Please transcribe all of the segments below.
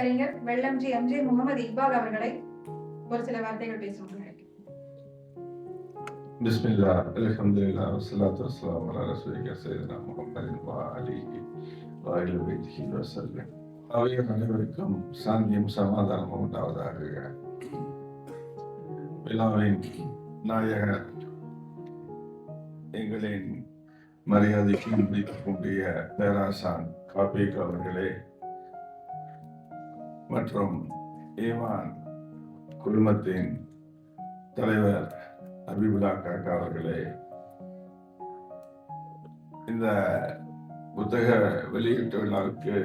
அறிஞர் வெள்ளம்ஜி எம்ஜி முகமது இக்பால் அவர்களை ஒரு சில வார்த்தைகள் பேசுவாங்க بسم الله الحمد لله والصلاة والسلام على رسولك سيدنا محمد وعليه وآل بيته وسلم அவைய அனைவருக்கும் சாந்தியும் சமாதானமும் உண்டாவதாக விழாவின் நாயகர் எங்களின் மரியாதைக்கு முடிக்கக்கூடிய பேராசான் காபீக் அவர்களே மற்றும் ஈமான் குழுமத்தின் தலைவர் அபிபுல்லா காக்கா அவர்களே இந்த புத்தக வெளியீட்டு விழாவுக்கு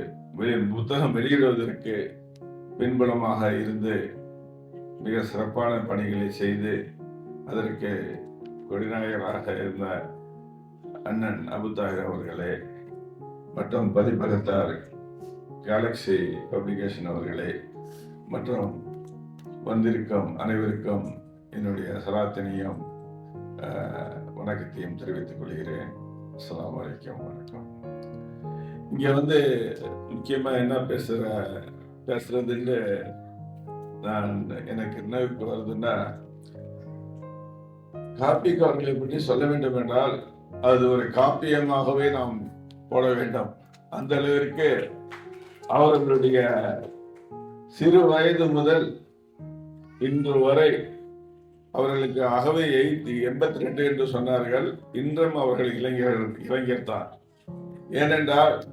புத்தகம் வெளியிடுவதற்கு பின்புலமாக இருந்து மிக சிறப்பான பணிகளை செய்து அதற்கு கொடிநாயகராக இருந்த அண்ணன் அபுதாகர் அவர்களே மற்றும் பதிப்பகத்தார் கேலக்ஸி பப்ளிகேஷன் அவர்களே மற்றும் வந்திருக்கும் அனைவருக்கும் என்னுடைய சலாத்தினையும் வணக்கத்தையும் தெரிவித்துக் கொள்கிறேன். அஸ்லாம் வலைக்கம் வணக்கம். இங்கே வந்து முக்கியமாக என்ன பேசுகிற பேசுறதுன்னு நான் எனக்கு என்ன வருதுன்னா காப்பி அவர்களை பற்றி சொல்ல வேண்டும் என்றால் அது ஒரு காப்பியமாகவே நாம் போட வேண்டும். அந்த அளவிற்கு அவர்களுடைய சிறு வயது முதல் இன்று வரை அவர்களுக்கு அகவை எய்தி எண்பத்தி ரெண்டு என்று சொன்னார்கள். இன்றும் அவர்கள் இளைஞர் இளைஞர் தான். ஏனென்றால்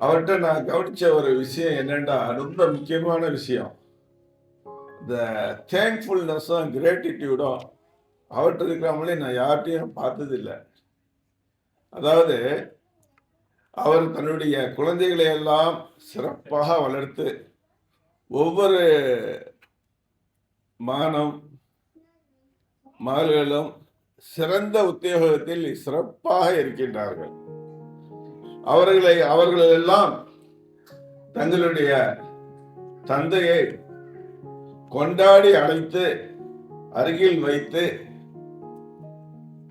அவர்கிட்ட நான் கவனிச்ச ஒரு விஷயம் என்னென்றா ரொம்ப முக்கியமான விஷயம். இந்த தேங்க்ஃபுல்னஸும் கிரேட்டிடியூடும் அவர்கிட்ட இருக்கிறாமலே நான் யார்கிட்டையும் பார்த்ததில்லை. அதாவது அவர் தன்னுடைய குழந்தைகளை எல்லாம் சிறப்பாக வளர்த்து ஒவ்வொரு மகனும் மகள்களும் சிறந்த உத்தியோகத்தில் சிறப்பாக இருக்கின்றார்கள். அவர்களை அவர்கள் எல்லாம் தங்களுடைய தந்தையை கொண்டாடி அழைத்து அருகில் வைத்து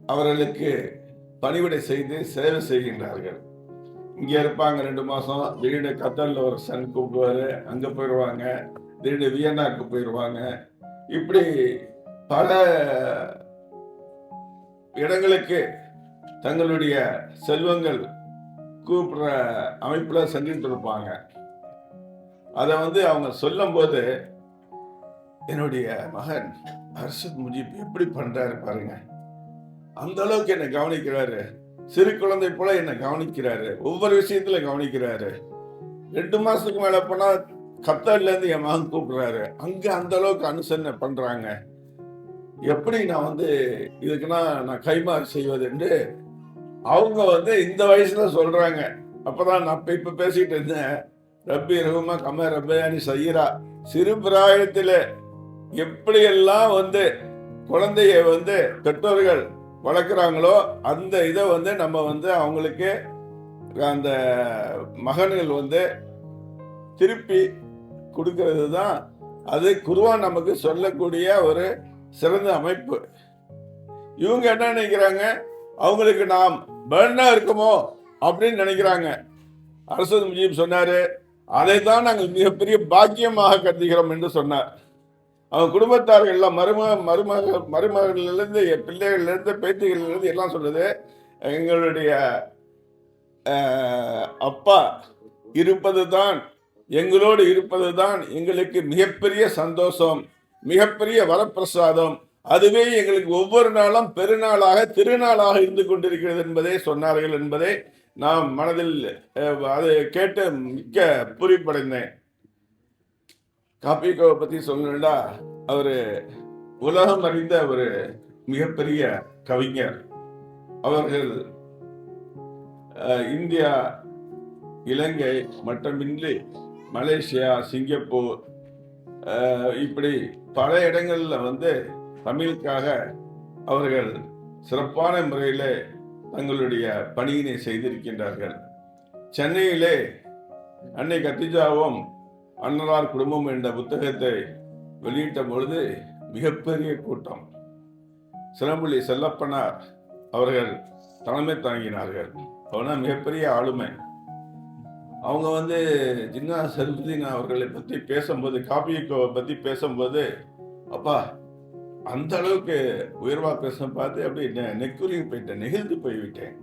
அவர்களுக்கு பணிவிடை செய்து சேவை செய்கின்றார்கள். இங்கே இருப்பாங்க ரெண்டு மாதம் திடீர்னு கத்தரில் ஒரு சன் கூப்பிடுவாரு. அங்கே போயிடுவாங்க திடீர்னு வியன்னாக்கு போயிடுவாங்க இப்படி பல இடங்களுக்கு தங்களுடைய செல்வங்கள் கூப்பிடுற அமைப்பில் செஞ்சுட்டு இருப்பாங்க. அதை வந்து அவங்க சொல்லும்போது என்னுடைய மகன் ஹர்ஷத் முஜீப் எப்படி பண்ணுறாரு பாருங்க. அந்த அளவுக்கு என்னை கவனிக்கிறாரு. சிறு குழந்தை போல என்னை கவனிக்கிறாரு. ஒவ்வொரு விஷயத்துல கவனிக்கிறாரு. ரெண்டு மாசத்துக்கு மேல போனா கத்தார்ல இருந்து என் மகன் கூப்பிடுறாரு. அங்க அந்த அளவுக்கு அனுசரணை பண்றாங்க. எப்படி நான் வந்து இதுக்குன்னா நான் கைமாறு செய்வது என்று அவங்க வந்து இந்த வயசுல சொல்றாங்க. அப்பதான் நான் இப்ப இப்ப பேசிட்டு இருந்தேன். ரப்பி ரகுமா கம ரப்பயானி சையரா சிறு பிராயத்துல எப்படியெல்லாம் வந்து குழந்தைய வந்து பெற்றோர்கள் வளர்க்குறாங்களோ அந்த இதை வந்து நம்ம வந்து அவங்களுக்கு அந்த மகன்கள் வந்து திருப்பி கொடுக்கறது தான் அது குருவான் நமக்கு சொல்லக்கூடிய ஒரு சிறந்த அமைப்பு. இவங்க என்ன நினைக்கிறாங்க? அவங்களுக்கு நாம் பேர்னா இருக்குமோ? அப்படின்னு நினைக்கிறாங்க. அரசு முஜீப் சொன்னாரு அதை தான் நாங்கள் மிகப்பெரிய பாக்கியமாக கருதுகிறோம் என்று சொன்னார். அவன் குடும்பத்தார்கள் எல்லாம் மருமக மருமக மருமகளிலிருந்து என் பிள்ளைகளிலிருந்து பேத்திகளிலிருந்து எல்லாம் சொல்லுது எங்களுடைய அப்பா இருப்பது தான் எங்களோடு இருப்பது தான் எங்களுக்கு மிகப்பெரிய சந்தோஷம் மிகப்பெரிய வரப்பிரசாதம். அதுவே எங்களுக்கு ஒவ்வொரு நாளும் பெருநாளாக திருநாளாக இருந்து கொண்டிருக்கிறது என்பதை சொன்னார்கள் என்பதை நாம் மனதில் அது அதை கேட்டு மிக்க புரிப்படைந்தேன். காப்பிகோவை பத்தி சொல்லணும்னா அவரு உலகம் அறிந்த ஒரு மிகப்பெரிய கவிஞர். அவர்கள் இந்தியா இலங்கை மட்டுமின்றி மலேசியா சிங்கப்பூர் இப்படி பல இடங்களில் வந்து தமிழுக்காக அவர்கள் சிறப்பான முறையில் தங்களுடைய பணியினை செய்திருக்கின்றார்கள். சென்னையிலே அன்னை கத்திஜாவும் அன்னலார் குடும்பம் என்ற புத்தகத்தை வெளியிட்ட பொழுது மிகப்பெரிய கூட்டம். சிலம்புலி செல்லப்பனார் அவர்கள் தலைமை தாங்கினார்கள். அவனா மிகப்பெரிய ஆளுமை. அவங்க வந்து ஜின்னா சருபுதீன் அவர்களை பற்றி பேசும்போது காப்பியக்கோவை பற்றி பேசும்போது அப்பா அந்த அளவுக்கு உயர்வா பேச பார்த்து அப்படி நெ- போயிட்டேன் நெகிழ்ந்து போய்விட்டேன்.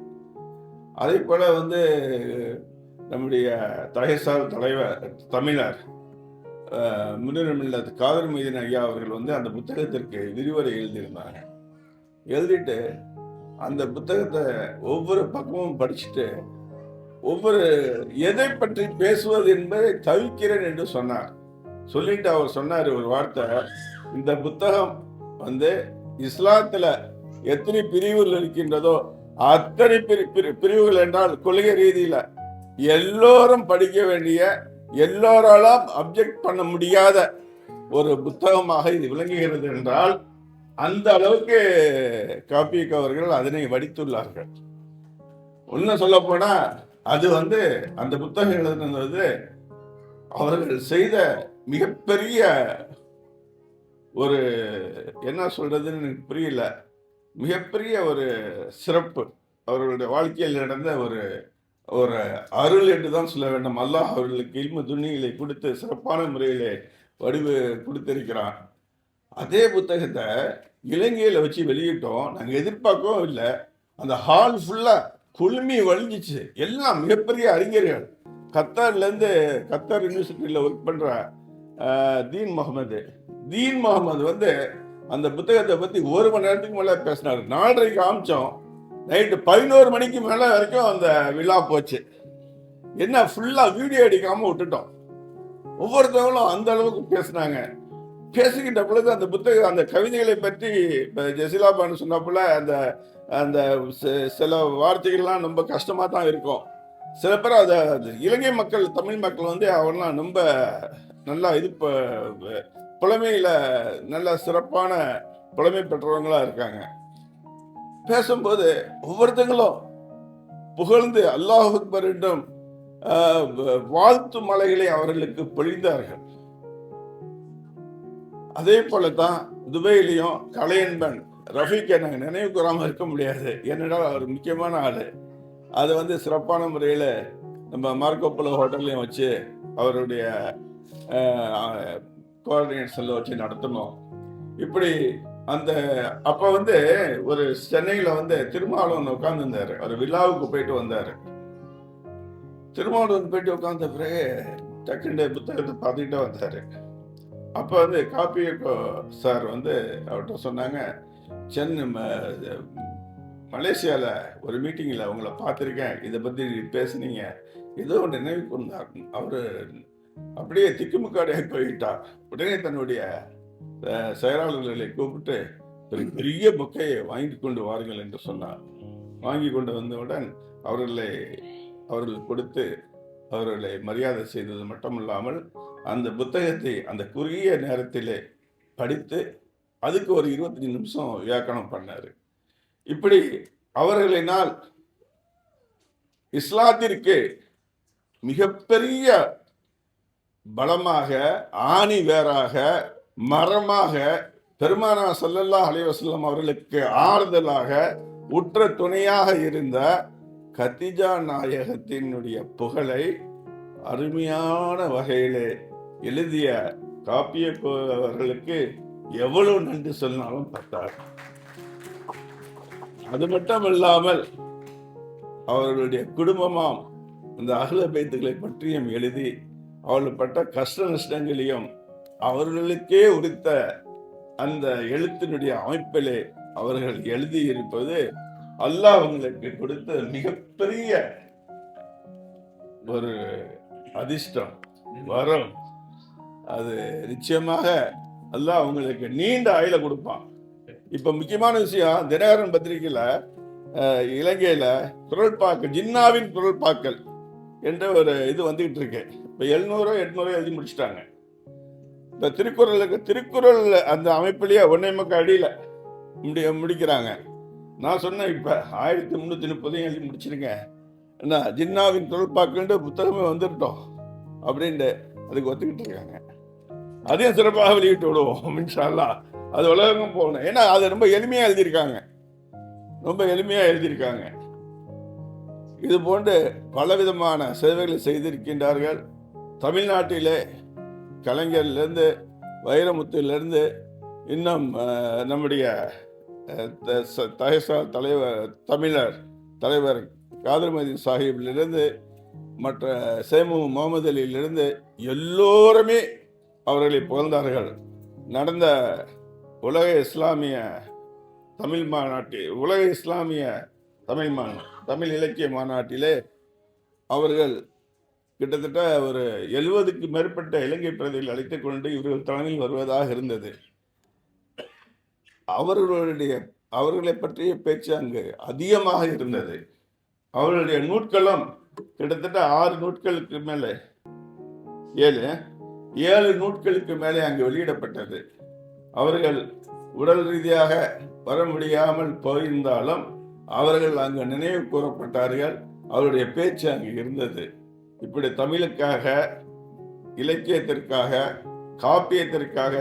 அதே போல வந்து நம்முடைய தலைசார் தலைவர் தமிழர் முன்னுரிமில்லத் காதல் மீதின் ஐயா அவர்கள் வந்து அந்த புத்தகத்திற்கு விரிவுரை எழுதியிருந்தாங்க. எழுதிட்டு அந்த புத்தகத்தை ஒவ்வொரு பக்கமும் படிச்சுட்டு ஒவ்வொரு எதை பற்றி பேசுவது என்பதை தவிக்கிறேன் என்று சொன்னார். சொல்லிட்டு அவர் சொன்னார் ஒரு வார்த்தை இந்த புத்தகம் வந்து இஸ்லாத்துல எத்தனை பிரிவுகள் இருக்கின்றதோ அத்தனை பிரி- பிரிவுகள் என்றால் கொள்கை ரீதியில எல்லோரும் படிக்க வேண்டிய எல்லோராலும் அப்ஜெக்ட் பண்ண முடியாத ஒரு புத்தகமாக இது விளங்குகிறது என்றால் அந்த அளவுக்கு காப்பிக் அவர்கள் அதனை வடித்துள்ளார்கள். ஒன்றும் சொல்ல போனா அது வந்து அந்த புத்தகம் எழுதுனது அவர்கள் செய்த மிகப்பெரிய ஒரு என்ன சொல்றதுன்னு எனக்கு புரியல மிகப்பெரிய ஒரு சிறப்பு. அவர்களுடைய வாழ்க்கையில் நடந்த ஒரு ஒரு அருள் என்று தான் சொல்ல வேண்டும். அல்லாஹ் அவர்களுக்கு இல்ம துணிகளை கொடுத்து சிறப்பான முறையிலே வடிவு கொடுத்திருக்கிறான். அதே புத்தகத்தை இலங்கையில் வச்சு வெளியிட்டோம். நாங்கள் எதிர்பார்க்கவும் இல்லை. அந்த ஹால் ஃபுல்லாக குழுமி வழிஞ்சிச்சு. எல்லாம் மிகப்பெரிய அறிஞர்கள். கத்தார்லேருந்து கத்தார் யூனிவர்சிட்டியில் ஒர்க் பண்ணுற தீன் முகமது. தீன் முகமது வந்து அந்த புத்தகத்தை பற்றி ஒரு மணி நேரத்துக்கு மேலே பேசினார். நாலரைக்கு காமிச்சோம். நைட்டு பதினோரு மணிக்கு மேலே வரைக்கும் அந்த விழா போச்சு. என்ன ஃபுல்லாக வீடியோ எடுக்காமல் விட்டுட்டோம். ஒவ்வொருத்தவங்களும் அந்த அளவுக்கு பேசினாங்க. பேசிக்கிட்ட பொழுது அந்த புத்தகம் அந்த கவிதைகளை பற்றி இப்போ ஜெசிலா பானு சொன்னப்போல அந்த அந்த சில வார்த்தைகள்லாம் ரொம்ப கஷ்டமாக தான் இருக்கும். சில பேர் அதை அது இலங்கை மக்கள் தமிழ் மக்கள் வந்து அவங்களாம் ரொம்ப நல்லா இது ப- புலமையில நல்ல சிறப்பான புலமை பெற்றவங்களா இருக்காங்க. பேசும்போது ஒவ்வொருத்தங்களும் புகழ்ந்து அல்லாஹ் வாழ்த்து மலைகளை அவர்களுக்கு பொழிந்தார்கள். அதே போலதான் துபையிலையும் கலையன்பன் ரஃபீக் எனக்கு நினைவு கூறாமல் இருக்க முடியாது. ஏனென்றால் அவர் முக்கியமான ஆள். அதை வந்து சிறப்பான முறையில் நம்ம மார்க்கோப்போலோ ஹோட்டல்லையும் வச்சு அவருடைய கோஆர்டினேஷனில் வச்சு நடத்தணும். இப்படி அந்த அப்போ வந்து ஒரு சென்னையில் வந்து திருமாவளவன் உட்காந்துருந்தாரு அவர் விழாவுக்கு போயிட்டு வந்தார். திருமாவளவன் போயிட்டு உட்கார்ந்த பிறகு டக்குண்டு புத்தகத்தை பார்த்துக்கிட்டே வந்தார். அப்போ வந்து காப்பி சார் வந்து அவர்கிட்ட சொன்னாங்க சென்னை ம- மலேசியால ஒரு மீட்டிங்கில் உங்களை பார்த்துருக்கேன். இதை பற்றி பேசுனீங்க. ஏதோ ஒன்று நினைவு கொண்டார் அவர் அப்படியே திக்குமுக்காடியாக போயிட்டார். உடனே தன்னுடைய செயலாளர்களை கூப்பிட்டு ஒரு பெரிய புக்கையை வாங்கி கொண்டு வாருங்கள் என்று சொன்னார். வாங்கி கொண்டு வந்தவுடன் அவர்களை அவர்கள் கொடுத்து அவர்களை மரியாதை செய்தது மட்டுமில்லாமல் அந்த புத்தகத்தை அந்த குறுகிய நேரத்திலே படித்து அதுக்கு ஒரு இருபத்தஞ்சு நிமிஷம் வியாக்கணம் பண்ணார். இப்படி அவர்களினால் இஸ்லாத்திற்கு மிகப்பெரிய பலமாக ஆணி வேறாக மரமாக பெருமானா சல்லல்லா அலைஹி அவர்களுக்கு ஆறுதலாக உற்ற துணையாக இருந்த கத்திஜா நாயகத்தினுடைய புகழை அருமையான வகையிலே எழுதிய காப்பிய அவர்களுக்கு எவ்வளவு நன்றி சொன்னாலும் பத்தார் அது மட்டும் இல்லாமல் அவர்களுடைய குடும்பமாம் இந்த அகல பைத்துக்களை பற்றியும் எழுதி அவர்கள் பட்ட கஷ்ட நஷ்டங்களையும் அவர்களுக்கே உரித்த அந்த எழுத்தினுடைய அமைப்பிலே அவர்கள் எழுதியிருப்பது அல்லாஹ் அவங்களுக்கு கொடுத்த மிகப்பெரிய ஒரு அதிர்ஷ்டம் வரம். அது நிச்சயமாக அல்லாஹ் அவங்களுக்கு நீண்ட ஆயில கொடுப்பான். இப்ப முக்கியமான விஷயம் தினகரன் பத்திரிகையில அஹ், இலங்கையில குரல்பாக்கள் ஜின்னாவின் குரல்பாக்கள் என்ற ஒரு இது வந்துகிட்டு இருக்கு. இப்ப எழுநூறோ எட்நூறோ எழுதி முடிச்சிட்டாங்க. இந்த திருக்குறளுக்கு திருக்குறள் அந்த அமைப்பிலேயே ஒன்னே மக்கள் அடியில முடி முடிக்கிறாங்க. நான் சொன்னேன் இப்ப ஆயிரத்தி முந்நூற்றி முப்பதையும் எழுதி முடிச்சிருங்க. என்ன ஜின்னாவின் குரல்பாக்கள்ன்ற புத்தகமே வந்துட்டோம் அப்படின்ட்டு அதுக்கு ஒத்துக்கிட்டு இருக்காங்க. அதையும் சிறப்பாக வெளியிட்டு விடுவோம் இன்ஷா அது உலகம் போகணும். ஏன்னா அது ரொம்ப எளிமையா எழுதியிருக்காங்க. ரொம்ப எளிமையா எழுதியிருக்காங்க. இது போன்று பலவிதமான சேவைகளை செய்திருக்கின்றார்கள். தமிழ்நாட்டிலே கலைஞர்லேருந்து வைரமுத்துலேருந்து இன்னும் நம்முடைய தகசால் த- தலைவர் தமிழர் தலைவர் காதர்மதி சாஹிப்பிலிருந்து மற்ற சேமு முகமது அலியிலிருந்து எல்லோருமே அவர்களை புகழ்ந்தார்கள். நடந்த உலக இஸ்லாமிய தமிழ் மாநாட்டில் உலக இஸ்லாமிய தமிழ் மா தமிழ் இலக்கிய மாநாட்டிலே அவர்கள் கிட்டத்தட்ட ஒரு எழுபதுக்கு மேற்பட்ட இலங்கை பிரதிகள் அழைத்து கொண்டு இவர்கள் தலைமையில் வருவதாக இருந்தது. அவர்களுடைய அவர்களை பற்றிய பேச்சு அங்கு அதிகமாக இருந்தது. அவர்களுடைய நூட்களும் கிட்டத்தட்ட ஆறு நூட்களுக்கு மேலே ஏழு ஏழு நூட்களுக்கு மேலே அங்கு வெளியிடப்பட்டது. அவர்கள் உடல் ரீதியாக வர முடியாமல் போயிருந்தாலும் அவர்கள் அங்கு நினைவு கூறப்பட்டார்கள். அவருடைய பேச்சு அங்கு இருந்தது. இப்படி தமிழுக்காக இலக்கியத்திற்காக காப்பியத்திற்காக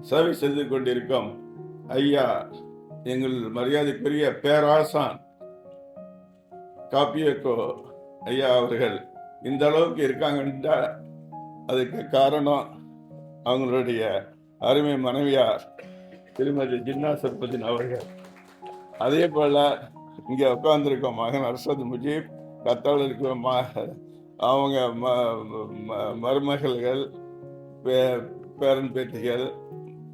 சேவை செய்து கொண்டிருக்கும் ஐயா எங்கள் மரியாதைக்குரிய பேராசான் காப்பியக்கோ ஐயா அவர்கள் இந்த அளவுக்கு இருக்காங்கன்னா அதுக்கு காரணம் அவங்களுடைய அருமை மனைவியார் திருமதி ஜின்னா சர்பதின் அவர்கள். அதே போல இங்கே உட்கார்ந்திருக்கோம் மகன் அர்ஷத் முஜீப் கத்தாவில் இருக்கிற ம அவங்க ம ம- மருமகள்கள் பே பேரன் பேத்திகள்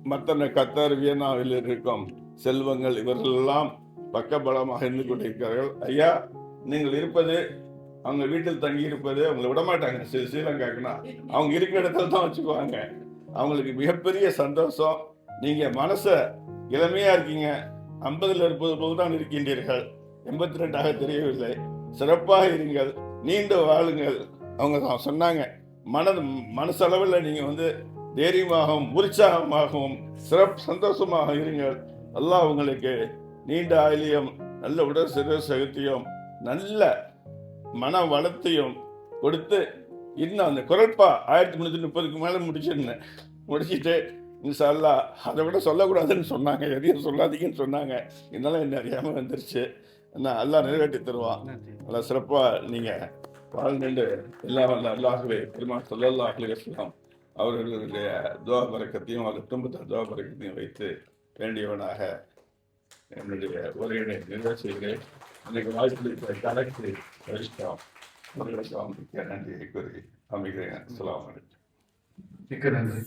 மற்ற கத்தார் வியனாவில் இருக்கும் செல்வங்கள் இவர்களெல்லாம் பக்கபலமாக இருந்து கொண்டிருக்கிறார்கள். ஐயா நீங்கள் இருப்பது அவங்க வீட்டில் தங்கி இருப்பது அவங்களை விட மாட்டாங்க ஸ்ரீ- ஸ்ரீலங்காக்குன்னா அவங்க இருக்கிற இடத்துல தான் வச்சுக்குவாங்க. அவங்களுக்கு மிகப்பெரிய சந்தோஷம். நீங்கள் மனசை இளமையாக இருக்கீங்க. ஐம்பதில் இருப்பது போது தான் இருக்கின்றீர்கள். எண்பத்தி ரெண்டாக தெரியவில்லை. சிறப்பாக இருங்கள். நீண்ட வாழுங்கள். அவங்க தான் சொன்னாங்க. மனது மனசளவில் நீங்கள் வந்து தைரியமாகவும் உற்சாகமாகவும் சிறப்பு சந்தோஷமாக இருங்கள். எல்லாம் உங்களுக்கு நீண்ட ஆயிலியம் நல்ல உடல் சிறு சகத்தையும் நல்ல மன வளத்தையும் கொடுத்து இன்னும் அந்த குரல்பா ஆயிரத்தி முந்நூற்றி முப்பதுக்கு மேலே முடிச்சிருந்தேன் முடிச்சிட்டு இன்ஷா அதை விட சொல்லக்கூடாதுன்னு சொன்னாங்க. எதையும் சொல்லாதீங்கன்னு சொன்னாங்க. இதெல்லாம் என்ன அறியாமல் வந்துருச்சு. என்ன அல்லாஹ் நிறைவேற்றி தருவான் நல்லா சிறப்பாக நீங்கள் வாழ்ந்துட்டு எல்லாம் வல்ல அல்லாஹுவே பெருமாள் சொல்லல்லா அவர்களுடைய துவா பறக்கத்தையும் அவர் குடும்பத்தில் துவா பறக்கத்தையும் வைத்து வேண்டியவனாக என்னுடைய உரையினை நிறைவு செய்கிறேன். இன்னைக்கு வாய்ப்பு கலெக்டர் வரிஷ்டம் அவர்களுக்கு மிக்க நன்றியை கூறி அமைகிறேன். அலைக்கும். மிக்க நன்றி.